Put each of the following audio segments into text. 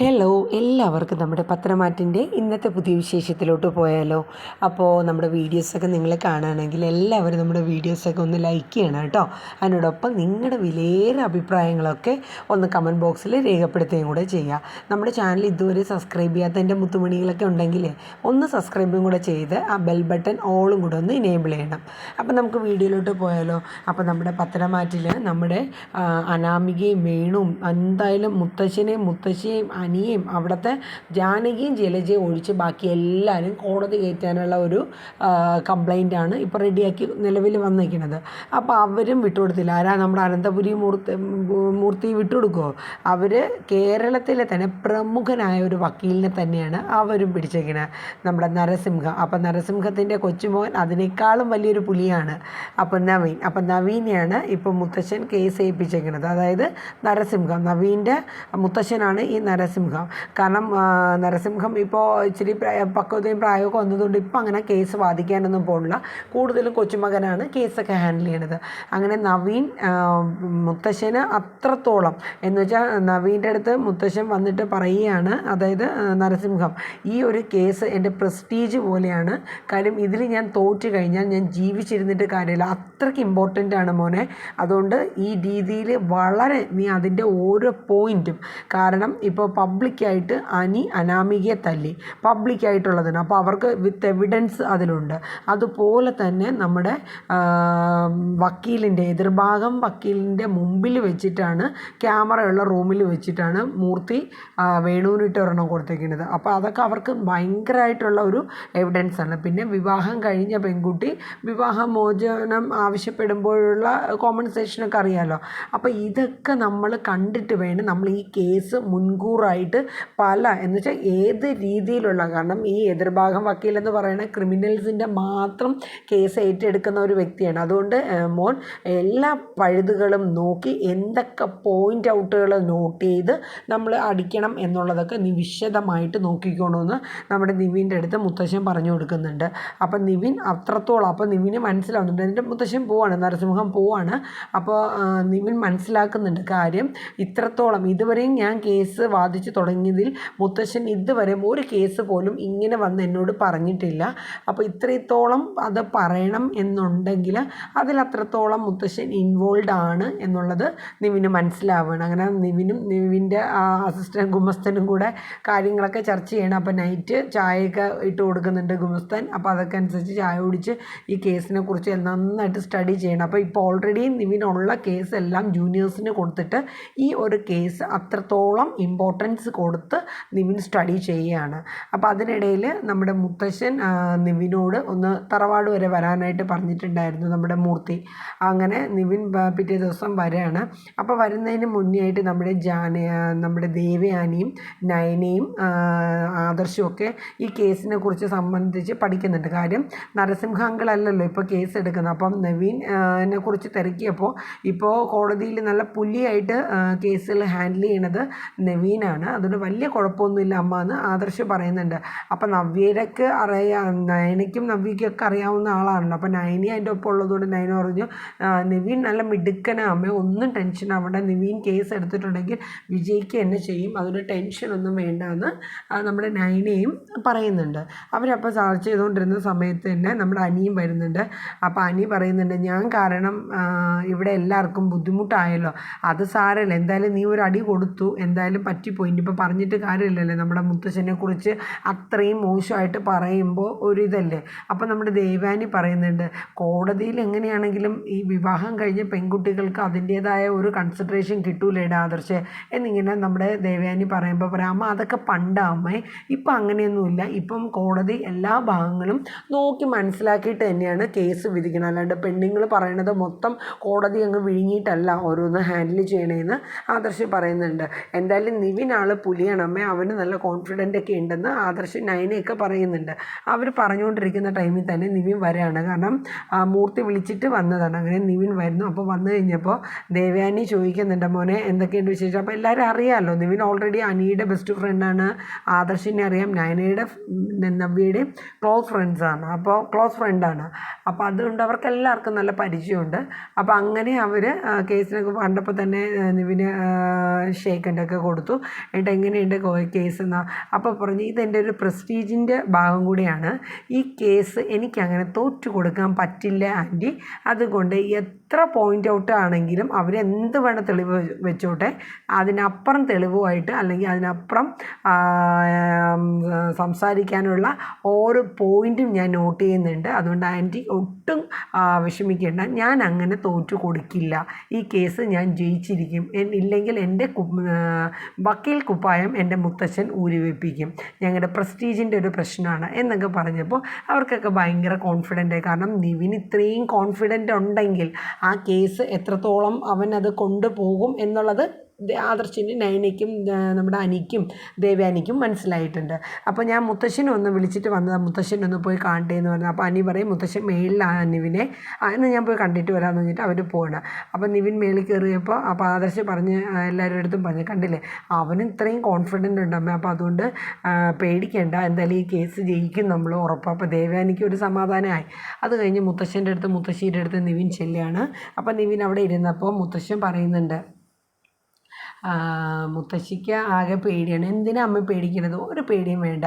Hello എല്ലാവർക്കും നമ്മുടെ പത്രമാറ്റിന്റെ ഇന്നത്തെ പുതിയ വിശേഷത്തിലോട്ട് പോയാലോ. അപ്പോൾ നമ്മുടെ വീഡിയോസൊക്കെ നിങ്ങൾ കാണുകയാണെങ്കിൽ എല്ലാവരും നമ്മുടെ വീഡിയോസൊക്കെ ഒന്ന് ലൈക്ക് ചെയ്യണം കേട്ടോ. അതിനോടൊപ്പം നിങ്ങളുടെ വിലയേറെ അഭിപ്രായങ്ങളൊക്കെ ഒന്ന് കമന്റ് ബോക്സിൽ രേഖപ്പെടുത്തുകയും കൂടെ ചെയ്യുക നമ്മുടെ ചാനൽ ഇതുവരെ സബ്സ്ക്രൈബ് ചെയ്യാത്ത എന്റെ മുത്തുമണികളൊക്കെ ഉണ്ടെങ്കിൽ ഒന്ന് സബ്സ്ക്രൈബും കൂടെ ചെയ്ത് ആ ബെൽ ബട്ടൺ ഓളും കൂടെ ഒന്ന് ഇനേബിൾ ചെയ്യണം. അപ്പോൾ നമുക്ക് വീഡിയോയിലോട്ട് പോയാലോ. അപ്പോൾ നമ്മുടെ പത്രമാറ്റിൽ നമ്മുടെ അനാമികയും വേണും എന്തായാലും മുത്തശ്ശനെയും മുത്തശ്ശിയെയും അനിയെയും അവിടുത്തെ ജാനകിയും ജലജയും ഒഴിച്ച് ബാക്കി എല്ലാവരും കോടതി കയറ്റാനുള്ള ഒരു കംപ്ലൈന്റാണ് ഇപ്പോൾ റെഡിയാക്കി നിലവിൽ വന്നിരിക്കുന്നത്. അപ്പോൾ അവരും വിട്ടുകൊടുത്തില്ല. ആരാ നമ്മുടെ അനന്തപുരി മൂർത്തി മൂർത്തി വിട്ടുകൊടുക്കുമോ അവർ കേരളത്തിലെ തന്നെ പ്രമുഖനായ ഒരു വക്കീലിനെ തന്നെയാണ് അവരും പിടിച്ചേക്കുന്നത് നമ്മുടെ നരസിംഹ. അപ്പം നരസിംഹത്തിന്റെ കൊച്ചുമോൻ അതിനേക്കാളും വലിയൊരു പുലിയാണ്. അപ്പം നവീൻ അപ്പം നവീനെയാണ് ഇപ്പം മുത്തശ്ശൻ കേസ് ഏൽപ്പിച്ചേക്കുന്നത് അതായത് നരസിംഹം നവീന്റെ മുത്തശ്ശനാണ് ഈ നരസിംഹം. കാരണം നരസിംഹം ഇപ്പോൾ ഇച്ചിരി പക്വതയും പ്രായമൊക്കെ വന്നതുകൊണ്ട് ഇപ്പോൾ അങ്ങനെ കേസ് വാദിക്കാനൊന്നും പോകില്ല കൂടുതലും കൊച്ചുമകനാണ് കേസൊക്കെ ഹാൻഡിൽ ചെയ്യണത്. അങ്ങനെ നവീൻ മുത്തശ്ശന് അത്രത്തോളം എന്ന് വെച്ചാൽ നവീന്റെ അടുത്ത് മുത്തശ്ശൻ വന്നിട്ട് പറയുകയാണ് അതായത് നരസിംഹം ഈ ഒരു കേസ് എന്റെ പ്രസ്റ്റീജ് പോലെയാണ്. കാര്യം ഇതിൽ ഞാൻ തോറ്റു കഴിഞ്ഞാൽ ഞാൻ ജീവിച്ചിരുന്നിട്ട് കാര്യമില്ല. അത്രയ്ക്ക് ഇമ്പോർട്ടന്റ് ആണ് മോനെ. അതുകൊണ്ട് ഈ രീതിയിൽ വളരെ നീ അതിന്റെ ഓരോ പോയിന്റും കാരണം ഇപ്പോൾ പബ്ലിക്കായിട്ട് അനി അനാമികയെ തല്ലി. പബ്ലിക്കായിട്ടുള്ളതിന് അപ്പോൾ അവർക്ക് വിത്ത് എവിഡൻസ് അതിലുണ്ട്. അതുപോലെ തന്നെ നമ്മുടെ വക്കീലിന്റെ എതിർഭാഗം വക്കീലിന്റെ മുമ്പിൽ വെച്ചിട്ടാണ് ക്യാമറയുള്ള റൂമിൽ വെച്ചിട്ടാണ് മൂർത്തി വേണുവിനിട്ട് ഒരെണ്ണം കൊടുത്തേക്കുന്നത്. അപ്പോൾ അതൊക്കെ അവർക്ക് ഭയങ്കരമായിട്ടുള്ള ഒരു എവിഡൻസ് ആണ്. പിന്നെ വിവാഹം കഴിഞ്ഞ പെൺകുട്ടി വിവാഹമോചനം ആവശ്യപ്പെടുമ്പോഴുള്ള കോമ്പൻസേഷനൊക്കെ അറിയാമല്ലോ അപ്പോൾ ഇതൊക്കെ നമ്മൾ കണ്ടിട്ട് വേണം നമ്മൾ ഈ കേസ് മുൻകൂറായിട്ട് പല എന്ന് വെച്ചാൽ ഏത് രീതിയിലുള്ള കാരണം ഈ എതിർഭാഗം വക്കീലെന്ന് പറയുന്നത് ക്രിമിനൽസിന്റെ മാത്രം കേസ് ഏറ്റെടുക്കുന്ന ഒരു വ്യക്തിയാണ്. അതുകൊണ്ട് മോൻ എല്ലാ പഴുതുകളും നോക്കി എന്തൊക്കെ പോയിന്റ് ഔട്ടുകൾ നോട്ട് ചെയ്ത് നമ്മൾ അടിക്കണം എന്നുള്ളതൊക്കെ നീ വിശദമായിട്ട് നോക്കിക്കോണമെന്ന് നമ്മുടെ നിവിന്റെ അടുത്ത് മുത്തശ്ശൻ പറഞ്ഞു കൊടുക്കുന്നുണ്ട്. അപ്പം നിവിൻ അത്രത്തോളം അപ്പം നിവിന് മനസ്സിലാവുന്നുണ്ട്. എന്റെ മുത്തശ്ശൻ പോവാണ് നരസിംഹം പോവാണ്. അപ്പോൾ നിവിൻ മനസ്സിലാക്കുന്നുണ്ട് കാര്യം ഇത്രത്തോളം. ഇതുവരെയും ഞാൻ കേസ് വാദിച്ചു തുടങ്ങിയതിൽ മുത്തശ്ശൻ ഇതുവരെ ഒരു കേസ് പോലും ഇങ്ങനെ വന്ന് എന്നോട് പറഞ്ഞിട്ടില്ല. അപ്പോൾ ഇത്രത്തോളം അത് പറയണം എന്നുണ്ടെങ്കിൽ അതിൽ അത്രത്തോളം മുത്തശ്ശൻ ഇൻവോൾവ് ആണ് എന്നുള്ളത് നിവിന് മനസ്സിലാവുകയാണ്. അങ്ങനെ നിവിനും നിവിന്റെ അസിസ്റ്റന്റ് ഗുമസ്തനും കൂടെ കാര്യങ്ങളൊക്കെ ചർച്ച ചെയ്യണം. അപ്പോൾ നൈറ്റ് ചായയൊക്കെ ഇട്ട് കൊടുക്കുന്നുണ്ട് ഗുമസ്തൻ. അപ്പോൾ അതൊക്കെ അനുസരിച്ച് ചായ കുടിച്ച് ഈ കേസിനെ കുറിച്ച് നന്നായിട്ട് സ്റ്റഡി ചെയ്യണം. അപ്പോൾ ഇപ്പോൾ ഓൾറെഡി നിവിനുള്ള കേസ് എല്ലാം ജൂനിയേഴ്സിന് കൊടുത്തിട്ട് ഈ ഒരു കേസ് അത്രത്തോളം ഇമ്പോർട്ടൻസ് കൊടുത്ത് നിവിൻ സ്റ്റഡി ചെയ്യുകയാണ്. അപ്പോൾ അതിനിടയിൽ നമ്മുടെ മുത്തശ്ശൻ നിവിനോട് ഒന്ന് തറവാട് വരെ വരാനായിട്ട് പറഞ്ഞിട്ടുണ്ടായിരുന്നു നമ്മുടെ മൂർത്തി. അങ്ങനെ നിവിൻ പിറ്റേ ദിവസം വരികയാണ് അപ്പോൾ വരുന്നതിന് മുന്നേ ആയിട്ട് നമ്മുടെ ജാന നമ്മുടെ ദേവയാനിയും നയനയും ആദർശമൊക്കെ ഈ കേസിനെ കുറിച്ച് സംബന്ധിച്ച് പഠിക്കുന്നുണ്ട്. കാര്യം നരസിംഹാങ്കളല്ലല്ലോ ഇപ്പോൾ കേസ് എടുക്കുന്നത്. അപ്പം നവീനെ കുറിച്ച് തിരക്കിയപ്പോൾ ഇപ്പോൾ കോടതിയിൽ നല്ല പുലിയായിട്ട് കേസുകൾ ഹാൻഡിൽ ചെയ്യണത് നവീനാണ്. അതുകൊണ്ട് വലിയ കുഴപ്പമൊന്നുമില്ല അമ്മ എന്ന് ആദർശ് പറയുന്നുണ്ട്. അപ്പം നവ്യയ്ക്ക് അറിയാ നയനയ്ക്കും നവ്യയ്ക്കൊക്കെ അറിയാവുന്ന ആളാണല്ലോ. അപ്പം നയനി അതിന്റെ ഒപ്പം ഉള്ളതുകൊണ്ട് നയന പറഞ്ഞു "ആ, നിവീൻ നല്ല മിടുക്കനാ അമ്മ. ഒന്നും ടെൻഷൻ ആവണ്ട നിവീൻ കേസ് എടുത്തിട്ടുണ്ടെങ്കിൽ വിജയിക്ക് എന്നെ ചെയ്യും. അതുകൊണ്ട് ടെൻഷനൊന്നും വേണ്ട എന്ന് നമ്മുടെ നയനയും പറയുന്നുണ്ട്. അവരപ്പോൾ ചർച്ച ചെയ്തുകൊണ്ടിരുന്ന സമയത്ത് തന്നെ നമ്മുടെ അനിയും വരുന്നുണ്ട്. അപ്പോൾ അനി പറയുന്നുണ്ട് ഞാൻ കാരണം ഇവിടെ എല്ലാവർക്കും ബുദ്ധിമുട്ടായല്ലോ. അത് സാരല്ല എന്തായാലും നീ ഒരു അടി കൊടുത്തു. എന്തായാലും പറ്റിപ്പോയി. ഇനിയിപ്പോൾ പറഞ്ഞിട്ട് കാര്യമില്ലല്ലേ? നമ്മുടെ മുത്തശ്ശനെ കുറിച്ച് അത്രയും മോശമായിട്ട് പറയുമ്പോൾ ഒരിതല്ലേ അപ്പം നമ്മുടെ ദേവാനി പറയുന്നുണ്ട് കോടതിയിൽ എങ്ങനെയാണെങ്കിലും ഈ വിവാഹം കഴിഞ്ഞ പെൺകുട്ടികൾക്ക് അതിന്റേതായ ഒരു കൺസിഡറേഷൻ കിട്ടൂലേടാ ആദർശ. എന്നിങ്ങനെ നമ്മുടെ ദേവയാനി പറയുമ്പോൾ പറയാം അമ്മ അതൊക്കെ പണ്ടാമ്മേ ഇപ്പം അങ്ങനെയൊന്നുമില്ല. ഇപ്പം കോടതി എല്ലാ ഭാഗങ്ങളും നോക്കി മനസ്സിലാക്കിയിട്ട് തന്നെയാണ് കേസ് വിധിക്കുന്നത്. അല്ലാണ്ട് പെണ്ണുങ്ങൾ പറയണത് മൊത്തം കോടതി അങ്ങ് വിഴുങ്ങിയിട്ടല്ല ഓരോന്ന് ഹാൻഡിൽ ചെയ്യണേന്ന് ആദർശ് പറയുന്നുണ്ട്. എന്തായാലും നിവിൻ പുലിയാണ്. അമ്മ അവന് നല്ല കോൺഫിഡന്റ് ഒക്കെ ഉണ്ടെന്ന് ആദർശ് നയനയൊക്കെ പറയുന്നുണ്ട്. അവർ പറഞ്ഞുകൊണ്ടിരിക്കുന്ന ടൈമിൽ തന്നെ നിവിൻ വരികയാണ് കാരണം മൂർത്തി വിളിച്ചിട്ട് വന്നതാണ്. അങ്ങനെ നിവിൻ വരുന്നു. അപ്പോൾ വന്നു കഴിഞ്ഞപ്പോൾ ദേവയാനി ചോദിക്കുന്നുണ്ട് മോനെ എന്തൊക്കെയുണ്ട് വിശേഷം? അപ്പോൾ എല്ലാവരും അറിയാമല്ലോ നിവിൻ ഓൾറെഡി അനിയുടെ ബെസ്റ്റ് ഫ്രണ്ടാണ് ആദർശിനെ അറിയാം. നയനയുടെ നവ്യയുടെയും ക്ലോസ് ഫ്രണ്ട്സാണ് അപ്പോൾ ക്ലോസ് ഫ്രണ്ടാണ് അപ്പോൾ അതുകൊണ്ട് അവർക്ക് എല്ലാവർക്കും നല്ല പരിചയമുണ്ട്. അപ്പോൾ അങ്ങനെ അവർ കേസിനൊക്കെ കണ്ടപ്പോൾ തന്നെ നിവിന് ഷേക്കന്റെ ഒക്കെ കൊടുത്തു. എന്നിട്ട് എങ്ങനെയുണ്ട് കേസ് എന്നാ. അപ്പോൾ പറഞ്ഞു ഇതെന്റെ ഒരു പ്രസ്റ്റീജിന്റെ ഭാഗം കൂടിയാണ്. ഈ കേസ് എനിക്കങ്ങനെ തോറ്റു കൊടുക്കാൻ പറ്റില്ല ആന്റി അതുകൊണ്ട് എത്ര പോയിന്റ് ഔട്ട് ആണെങ്കിലും അവരെന്ത് വേണം തെളിവ് വെച്ചോട്ടെ. അതിനപ്പുറം തെളിവുമായിട്ട് അല്ലെങ്കിൽ അതിനപ്പുറം സംസാരിക്കാനുള്ള ഓരോ പോയിന്റും ഞാൻ നോട്ട് ചെയ്യുന്നുണ്ട്. അതുകൊണ്ട് ആന്റി ഒട്ടും വിഷമിക്കേണ്ട. ഞാൻ അങ്ങനെ തോറ്റു കൊടുക്കില്ല. ഈ കേസ് ഞാൻ ജയിച്ചിരിക്കും. ഇല്ലെങ്കിൽ എന്റെ വക്കീൽ കുപ്പായം എന്റെ മുത്തച്ഛൻ ഊരിവെപ്പിക്കും. ഞങ്ങളുടെ പ്രസ്റ്റീജിന്റെ ഒരു പ്രശ്നമാണ് എന്നൊക്കെ പറഞ്ഞപ്പോൾ അവർക്കൊക്കെ ഭയങ്കര കോൺഫിഡന്റ് കാരണം നിവിൻ ഇത്രയും കോൺഫിഡന്റ് ഉണ്ടെങ്കിൽ ആ കേസ് എത്രത്തോളം അവൻ അത് കൊണ്ടുപോകും എന്നുള്ളത് ആദർശിന് നയനയ്ക്കും നമ്മുടെ അനിക്കും ദേവ്യാനിക്കും മനസ്സിലായിട്ടുണ്ട്. അപ്പോൾ ഞാൻ മുത്തശ്ശനെ ഒന്ന് വിളിച്ചിട്ട് വന്നതാണ് മുത്തശ്ശനെ ഒന്ന് പോയി കാണട്ടെ എന്ന് പറഞ്ഞു അപ്പോൾ അനി പറയും മുത്തശ്ശൻ മേളിലാണ് നിവിനെ. ആ, എന്ന് ഞാൻ പോയി കണ്ടിട്ട് വരാമെന്ന് പറഞ്ഞിട്ട് അവർ പോകണം അപ്പോൾ നിവിൻ മേളിൽ കയറിയപ്പോൾ അപ്പോൾ ആദർശ് പറഞ്ഞ് എല്ലാവരുടെ അടുത്തും പറഞ്ഞു കണ്ടില്ലേ? അവന് ഇത്രയും കോൺഫിഡന്റ് ഉണ്ടമ്മേ അപ്പോൾ അതുകൊണ്ട് പേടിക്കേണ്ട. എന്തായാലും ഈ കേസ് ജയിക്കും നമ്മൾ ഉറപ്പാണ് അപ്പോൾ ദേവ്യാനിക്ക് ഒരു സമാധാനമായി. അത് കഴിഞ്ഞ് മുത്തശ്ശന്റെ അടുത്ത് മുത്തശ്ശിയുടെ അടുത്ത് നിവിൻ ചെല്ലുകയാണ്. അപ്പോൾ നിവിൻ അവിടെ ഇരുന്നപ്പോൾ മുത്തശ്ശൻ പറയുന്നുണ്ട് മുത്തശ്ശിക്ക് ആകെ പേടിയാണ്. എന്തിനാ അമ്മ പേടിക്കുന്നത് ഒരു പേടിയും വേണ്ട.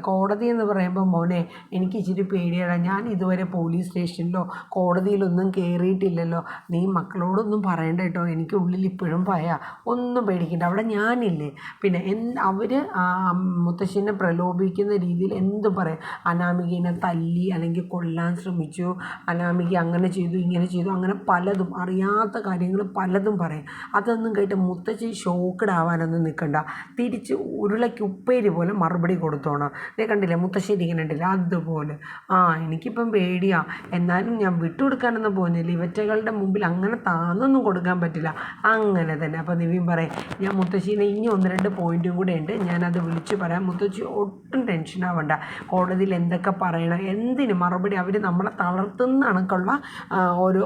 കോടതി എന്ന് പറയുമ്പോൾ മോനെ എനിക്ക് ഇച്ചിരി പേടിയാണ് ഞാൻ ഇതുവരെ പോലീസ് സ്റ്റേഷനിലോ കോടതിയിലൊന്നും കയറിയിട്ടില്ലല്ലോ നീ മക്കളോടൊന്നും പറയണ്ട കേട്ടോ. എനിക്ക് ഉള്ളിൽ ഇപ്പോഴും ഭയ. ഒന്നും പേടിക്കണ്ട. അവിടെ ഞാനില്ലേ. പിന്നെ എൻ അവർ മുത്തശ്ശിനെ പ്രലോഭിക്കുന്ന രീതിയിൽ എന്തും പറയും? അനാമികനെ തല്ലി അല്ലെങ്കിൽ കൊല്ലാൻ ശ്രമിച്ചു. അനാമിക അങ്ങനെ ചെയ്തു ഇങ്ങനെ ചെയ്തു. അങ്ങനെ പലതും അറിയാത്ത കാര്യങ്ങൾ പലതും പറയും. അതൊന്നും മുത്തശ്ശി ഷോക്കഡ് ആവാനൊന്നും നിൽക്കണ്ട തിരിച്ച് ഉരുളയ്ക്ക് ഉപ്പേരി പോലെ മറുപടി കൊടുത്തോണം. നീ കണ്ടില്ലേ മുത്തശ്ശി ഇരിക്കുന്നുണ്ടല്ലേ അതുപോലെ. ആ എനിക്കിപ്പം പേടിയാ. എന്നാലും ഞാൻ വിട്ടുകൊടുക്കാനൊന്നും പോകുന്നില്ല. ഇവറ്റകളുടെ മുമ്പിൽ അങ്ങനെ താന്നൊന്നും കൊടുക്കാൻ പറ്റില്ല. അങ്ങനെ തന്നെ. അപ്പോൾ നിവിൻ പറയും ഞാൻ മുത്തശ്ശീനെ ഇനി ഒന്ന് രണ്ട് പോയിന്റും കൂടെ ഉണ്ട്. ഞാനത് വിളിച്ച് പറയാം. മുത്തശ്ശി ഒട്ടും ടെൻഷൻ ആവണ്ട. കോടതിയിൽ എന്തൊക്കെ പറയണം എന്തിന് മറുപടി അവർ നമ്മളെ തളർത്തുന്ന കണക്കുള്ള ഓരോ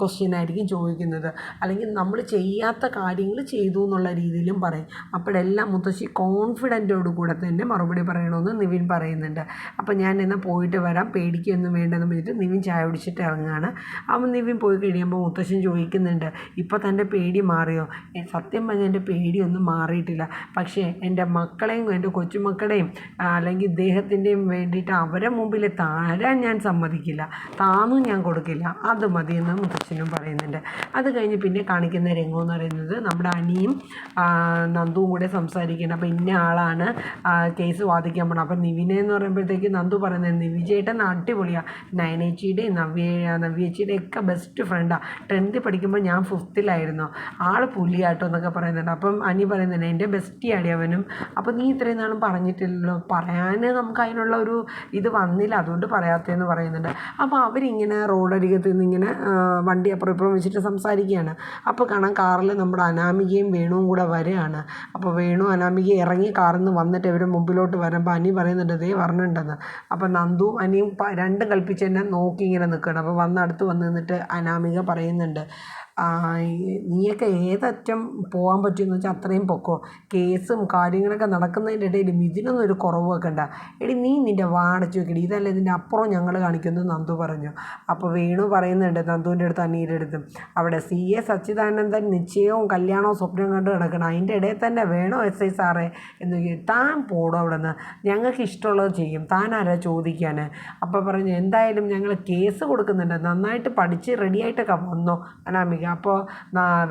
ക്വസ്റ്റ്യൻ ആയിരിക്കും ചോദിക്കുന്നത്. അല്ലെങ്കിൽ നമ്മൾ ചെയ്യാത്ത കാര്യങ്ങൾ ചെയ്തു എന്നുള്ള രീതിയിലും പറയും. അപ്പോഴെല്ലാം മുത്തശ്ശി കോൺഫിഡന്റോട് കൂടെ തന്നെ മറുപടി പറയണമെന്ന് നിവിൻ പറയുന്നുണ്ട്. അപ്പോൾ ഞാൻ എന്നാൽ പോയിട്ട് വരാം പേടിക്കൊന്നും വേണ്ടെന്ന് പറഞ്ഞിട്ട് നിവിൻ ചായ കുടിച്ചിട്ട് ഇറങ്ങുകയാണ് അവൻ നിവിൻ പോയി കഴിയുമ്പോൾ മുത്തശ്ശൻ ചോദിക്കുന്നുണ്ട് ഇപ്പോൾ തന്റെ പേടി മാറിയോ? സത്യം പറഞ്ഞാൽ എന്റെ പേടിയൊന്നും മാറിയിട്ടില്ല. പക്ഷേ എന്റെ മക്കളെയും എന്റെ കൊച്ചുമക്കളെയും അല്ലെങ്കിൽ ഇദ്ദേഹത്തിന്റെയും വേണ്ടിയിട്ട് അവരെ മുമ്പിൽ താരാൻ ഞാൻ സമ്മതിക്കില്ല. താന്നും ഞാൻ കൊടുക്കില്ല. അത് മതിയെന്ന് മുത്തശ്ശനും പറയുന്നുണ്ട്. അത് കഴിഞ്ഞ് പിന്നെ കാണിക്കുന്ന രംഗം എന്ന് പറയുന്നത് നമ്മുടെ അനിയും നന്ദുവും കൂടെ സംസാരിക്കണം അപ്പോൾ ഇന്ന ആളാണ് കേസ് വാദിക്കാൻ പോണത്. അപ്പോൾ നിവിനെ എന്ന് പറയുമ്പോഴത്തേക്ക് നന്ദു പറയുന്നത് നിവിജേട്ടൻ അടിപൊളിയാണ് നയനേച്ചിയുടെയും നവ്യ നവ്യേച്ചിയുടെയും ഒക്കെ ബെസ്റ്റ് ഫ്രണ്ടാണ് ടെൻത്തിൽ പഠിക്കുമ്പോൾ ഞാൻ ഫിഫ്ത്തിലായിരുന്നു ആൾ പുലിയാട്ടോ എന്നൊക്കെ പറയുന്നുണ്ട്. അപ്പം അനി പറയുന്നുണ്ട് എന്റെ ബെസ്റ്റിയാടി അവനും. അപ്പോൾ നീ ഇത്രയും നാളും പറഞ്ഞിട്ടില്ലല്ലോ. പറയാൻ നമുക്ക് അതിനുള്ള ഒരു ഇത് വന്നില്ല. അതുകൊണ്ട് പറയാത്തതെന്ന് പറയുന്നുണ്ട്. അപ്പോൾ അവരിങ്ങനെ റോഡരികത്ത് നിന്ന് ഇങ്ങനെ വണ്ടി അപ്പുറം ഇപ്പുറം വെച്ചിട്ട് സംസാരിക്കുകയാണ്. അപ്പോൾ കാണാം കാറിൽ നമ്മുടെ അനാമികയും വേണുവും കൂടെ വരികയാണ് അപ്പോൾ വേണു അനാമിക ഇറങ്ങി കാറിൽ നിന്ന് വന്നിട്ട് ഇവർ മുമ്പിലോട്ട് വരുമ്പോൾ അനി പറയുന്നുണ്ട് ദേ വരണുണ്ടെന്ന് അപ്പോൾ നന്ദുവും അനിയും രണ്ടും കൽപ്പിച്ച് തന്നെ നോക്കി ഇങ്ങനെ നിൽക്കുകയാണ് അപ്പോൾ വന്ന് അടുത്ത് വന്ന് നിന്നിട്ട് അനാമിക പറയുന്നുണ്ട് നീയൊക്കെ ഏതറ്റം പോകാൻ പറ്റുമെന്ന് വെച്ചാൽ അത്രയും പൊക്കോ? കേസും കാര്യങ്ങളൊക്കെ നടക്കുന്നതിന്റെ ഇടയിലും ഇതിനൊന്നും ഒരു കുറവ് വെക്കണ്ട എടി നീ നിന്റെ വാടച്ചു വെക്കടി. ഇതല്ല ഇതിന്റെ അപ്പുറം ഞങ്ങൾ കാണിക്കുമെന്ന് നന്ദു പറഞ്ഞു. അപ്പോൾ വേണു പറയുന്നുണ്ട് നന്ദുവിന്റെ അടുത്ത് അനീരുടെ അടുത്ത്. അവിടെ സി എ സച്ചിദാനന്ദൻ നിശ്ചയവും കല്യാണവും സ്വപ്നം കണ്ട് കിടക്കണം അതിന്റെ ഇടയിൽ തന്നെ വേണോ എസ് ഐ സാറേ എന്ന്. താൻ പോടും അവിടെ നിന്ന് ഞങ്ങൾക്ക് ഇഷ്ടമുള്ളത് ചെയ്യും. താൻ ആരാ ചോദിക്കാൻ അപ്പോൾ പറഞ്ഞു എന്തായാലും ഞങ്ങൾ കേസ് കൊടുക്കുന്നുണ്ട്. നന്നായിട്ട് പഠിച്ച് റെഡിയായിട്ടൊക്കെ വന്നോ. അനാമിക അപ്പോൾ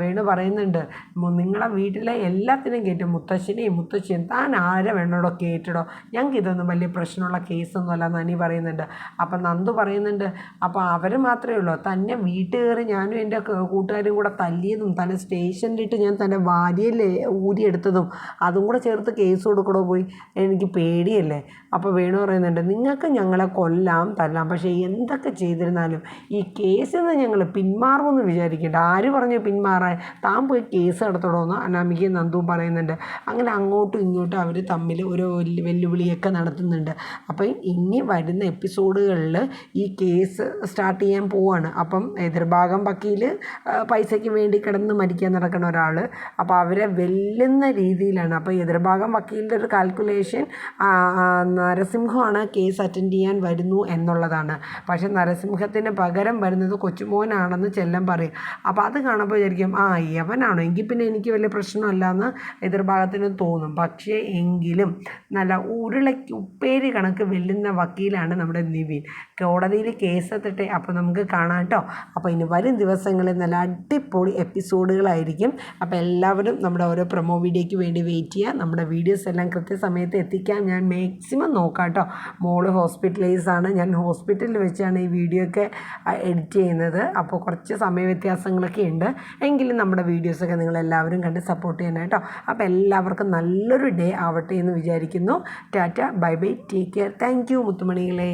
വേണു പറയുന്നുണ്ട് നിങ്ങളുടെ നിങ്ങളെ വീട്ടിലെ എല്ലാത്തിനും കയറ്റും മുത്തശ്ശനെയും മുത്തശ്ശിയും താൻ ആരെ വേണോടോ കയറ്റടോ ഞങ്ങൾക്ക് ഇതൊന്നും വലിയ പ്രശ്നമുള്ള കേസൊന്നും അല്ല നനി പറയുന്നുണ്ട്. അപ്പം നന്ദു പറയുന്നുണ്ട് അപ്പോൾ അവർ മാത്രമേ ഉള്ളൂ. തന്നെ വീട്ടിൽ കയറി ഞാനും എന്റെ കൂട്ടുകാരും കൂടെ തല്ലിയതും തന്നെ സ്റ്റേഷനിലിട്ട് ഞാൻ തന്റെ ഭാര്യയിൽ ഊരിയെടുത്തതും അതും കൂടെ ചേർത്ത് കേസ് കൊടുക്കണോ പോയി? എനിക്ക് പേടിയല്ലേ? അപ്പോൾ വേണു പറയുന്നുണ്ട് നിങ്ങൾക്ക് ഞങ്ങളെ കൊല്ലാം തല്ലാം. പക്ഷേ എന്തൊക്കെ ചെയ്തിരുന്നാലും ഈ കേസിൽ നിന്ന് ഞങ്ങൾ പിന്മാറുമെന്ന് വിചാരിക്കേണ്ട. ആര് പറഞ്ഞു പിന്മാറാൻ? താൻ പോയി കേസ് നടത്തണമെന്ന് അനാമികയും നന്ദുവും പറയുന്നുണ്ട്. അങ്ങനെ അങ്ങോട്ടും ഇങ്ങോട്ടും അവർ തമ്മിൽ ഒരു വെല്ലുവിളിയൊക്കെ നടത്തുന്നുണ്ട്. അപ്പം ഇനി വരുന്ന എപ്പിസോഡുകളിൽ ഈ കേസ് സ്റ്റാർട്ട് ചെയ്യാൻ പോവാണ്. അപ്പം എതിർഭാഗം വക്കീൽ പൈസയ്ക്ക് വേണ്ടി കിടന്ന് മരിക്കാൻ നടക്കുന്ന ഒരാൾ അപ്പോൾ അവരെ വെല്ലുന്ന രീതിയിലാണ്. അപ്പോൾ എതിർഭാഗം വക്കീലിന്റെ ഒരു കാൽക്കുലേഷൻ നരസിംഹമാണ് കേസ് അറ്റൻഡ് ചെയ്യാൻ വരുന്നു എന്നുള്ളതാണ്. പക്ഷേ നരസിംഹത്തിന് പകരം വരുന്നത് കൊച്ചുമോനാണെന്ന് ചെല്ലം പറയും. അപ്പോൾ അത് കാണുമ്പോൾ വിചാരിക്കും ആ യവനാണോ? എങ്കിൽ പിന്നെ എനിക്ക് വലിയ പ്രശ്നമല്ല എന്ന് എതിർഭാഗത്തിന് തോന്നും. പക്ഷേ എങ്കിലും നല്ല ഉരുളയ്ക്ക് ഉപ്പേരി കണക്ക് വെല്ലുന്ന വക്കീലാണ് നമ്മുടെ നിവിൻ. കോടതിയിൽ കേസെത്തിട്ടെ അപ്പോൾ നമുക്ക് കാണാം കേട്ടോ. അപ്പോൾ ഇനി വരും ദിവസങ്ങളിൽ നല്ല അടിപൊളി എപ്പിസോഡുകളായിരിക്കും. അപ്പോൾ എല്ലാവരും നമ്മുടെ ഓരോ പ്രൊമോ വീഡിയോയ്ക്ക് വേണ്ടി വെയിറ്റ് ചെയ്യുക. നമ്മുടെ വീഡിയോസ് എല്ലാം കൃത്യസമയത്ത് എത്തിക്കാൻ ഞാൻ മാക്സിമം നോക്കാം കേട്ടോ. മോൾ ഹോസ്പിറ്റലൈസ് ആണ്. ഞാൻ ഹോസ്പിറ്റലിൽ വെച്ചാണ് ഈ വീഡിയോ ഒക്കെ എഡിറ്റ് ചെയ്യുന്നത്. അപ്പോൾ കുറച്ച് സമയ വ്യത്യാസങ്ങളൊക്കെ ഉണ്ട് എങ്കിലും നമ്മുടെ വീഡിയോസൊക്കെ നിങ്ങൾ എല്ലാവരും കണ്ട് സപ്പോർട്ട് ചെയ്യണം കേട്ടോ. അപ്പോൾ എല്ലാവർക്കും നല്ലൊരു ഡേ ആവട്ടെ എന്ന് വിചാരിക്കുന്നു. Tata bye bye take care thank you മുത്തുമണികളെ.